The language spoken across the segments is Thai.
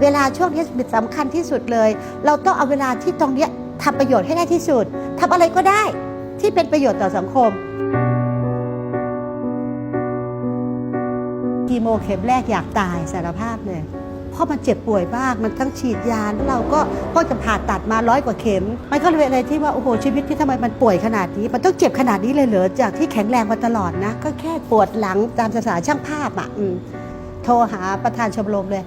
เวลาช่วงนี้สำคัญที่สุดเลย เราต้องเอาเวลาที่ตรงนี้ทำประโยชน์ให้ได้ที่สุดทำอะไรก็ได้ที่เป็นประโยชน์ต่อสังคมกีโมเข็มแรกอยากตายสารภาพเลยเพราะมันเจ็บป่วยมาก มันทั้งฉีดยาแล้วเราก็ก็จะผ่าตัดมาร้อยกว่าเข็ม มันก็เลยเป็นอะไรที่ว่า โอ้โห ชีวิตที่ทำไมมันป่วยขนาดนี้ มันต้องเจ็บขนาดนี้เลยเหรอ จากที่แข็งแรงมาตลอดนะ ก็แค่ปวดหลังตามภาษาช่างภาพอะโทรหาประธานชมรมเลย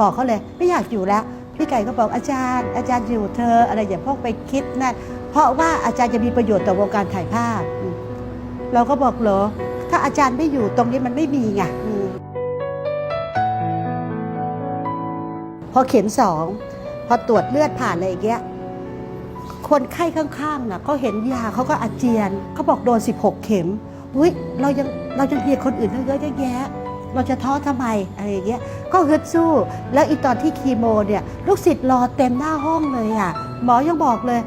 บอกเขาเลย ไม่อยากอยู่แล้ว พี่ไก่ก็บอกอาจารย์ อาจารย์อยู่เธออะไรอย่าพกไปคิดนะเพราะว่าอาจารย์จะมีประโยชน์ต่อวงการถ่ายภาพ เราก็บอกเหรอ ถ้าอาจารย์ไม่อยู่ตรงนี้มันไม่มีไงพอเข็มสองพอตรวจเลือดผ่านอะไรอย่างเงี้ยคนไข้ข้างๆนะเขาเห็นยาเขาก็อาเจียนเขาบอกโดน 16 เข็มอุ้ยเรายังเรายังมียคนอื่นตั้งเยอะแยะ เราจะท้อทำไมอะไรอย่างเงี้ยก็ฮึดสู้ แล้วอีตอนที่คีโมเนี่ยลูกศิษย์รอเต็มหน้าห้องเลยอะหมอยังบอกเลย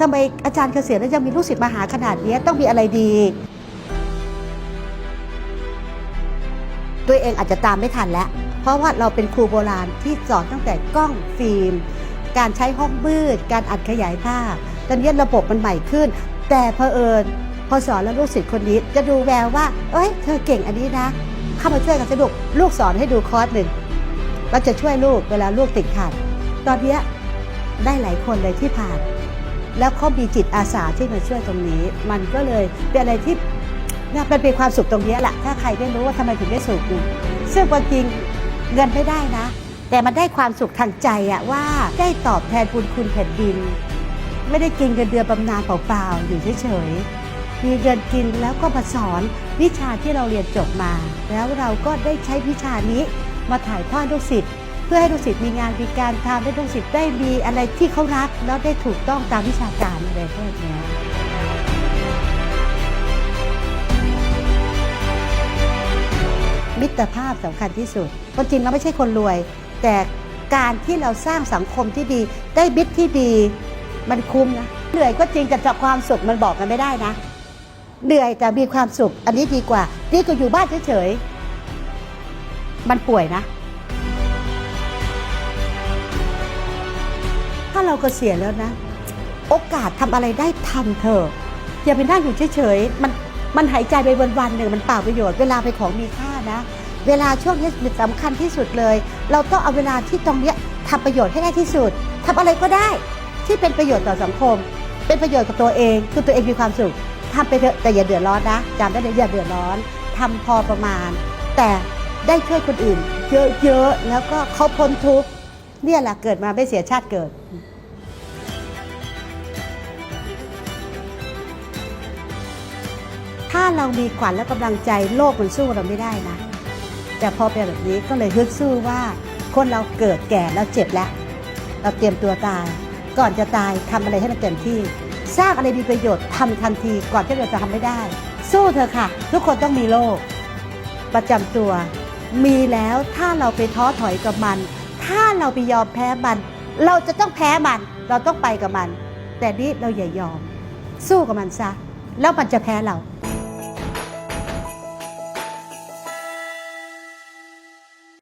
ทำไมอาจารย์เกษียณแล้วยังมีลูกศิษย์มาหาขนาดนี้ต้องมีอะไรดี ตัวเองอาจจะตามไม่ทันแล้ว เพราะว่าเราเป็นครูโบราณที่สอนตั้งแต่กล้องฟิล์ม การใช้ห้องมืด การอัดขยายภาพ ตอนนี้ระบบมันใหม่ขึ้น แต่เพอเอิญพอสอนแล้วลูกศิษย์คนนี้จะดูแววว่า เอ้ย เธอเก่งอันนี้นะ เข้ามาช่วยกันสนุกลูกสอนให้ดูคอร์สหนึ่งเราจะช่วยลูกเวลาลูกติดขัด ตอนนี้ได้หลายคนเลยที่ผ่าน แล้วเขามีจิตอาสาที่มาช่วยตรงนี้ มันก็เลยเป็นอะไรที่น่เป็นเป็นความสุขตรงนี้แหละถ้าใครได้รู้ว่าทำไมถึงได้สุขอยู่ซึ่งความจริงเงินไม่ได้นะ แต่มันได้ความสุขทางใจอะว่าได้ตอบแทนบุญคุณแผ่นดิน ไม่ได้กินเงินเดือนบำนาญเปล่าๆอยู่เฉยๆมีเงินกินแล้วก็มาสอน วิชาที่เราเรียนจบมา แล้วเราก็ได้ใช้วิชานี้มาถ่ายทอดลูกศิษย์เพื่อให้ลูกศิษย์มีงานมีการทำให้ลูกศิษย์ได้มีอะไรที่เขารักแล้วได้ถูกต้องตามวิชาการอะไรพวกนี้มิตรภาพสำคัญที่สุดคนจริงเราไม่ใช่คนรวย แต่การที่เราสร้างสังคมที่ดี ได้มิตรที่ดี มันคุ้มนะ เหนื่อยก็จริงแต่จากความสุขมันบอกกันไม่ได้นะ เหนื่อยแต่มีความสุข อันนี้ดีกว่าดีกว่าอยู่บ้านเฉยๆมันป่วยนะ ถ้าเราก็เกษียแล้วนะ โอกาสทำอะไรได้ทำเถอะอย่าไปนั่งอยู่เฉยๆมันมันหายใจไปวันๆหนึ่งมันเปล่าประโยชน์เวลาไปของมีค่านะ เวลาช่วงนี้สำคัญที่สุดเลย เราต้องเอาเวลาที่ตรงเนี้ยทำประโยชน์ให้ได้ที่สุดทำอะไรก็ได้ ที่เป็นประโยชน์ต่อสังคม เป็นประโยชน์กับตัวเองคือตัวเองมีความสุข ทำไปเถอะแต่อย่าเดือดร้อนนะจำได้เลยอย่าเดือดร้อนทำพอประมาณ แต่ได้ช่วยคนอื่น เยอะๆแล้วก็เขาพ้นทุกข์เนี่ยแหละเกิดมาไม่เสียชาติเกิดถ้าเรามีขวัญและกำลังใจโลกมันสู้เราไม่ได้นะ แต่พอเป็นแบบนี้ก็เลยฮึดสู้ว่า คนเราเกิดแก่แล้วเจ็บแล้ว เราเตรียมตัวตาย ก่อนจะตายทำอะไรให้มันเต็มที่ สร้างอะไรมีประโยชน์ทำทันทีก่อนที่เราจะทำไม่ได้ สู้เถอะค่ะ ทุกคนต้องมีโรคประจำตัว มีแล้วถ้าเราไปท้อถอยกับมัน ถ้าเราไปยอมแพ้มัน เราจะต้องแพ้มัน เราต้องไปกับมัน แต่นี้เราอย่ายอม สู้กับมันซะ แล้วมันจะแพ้เรา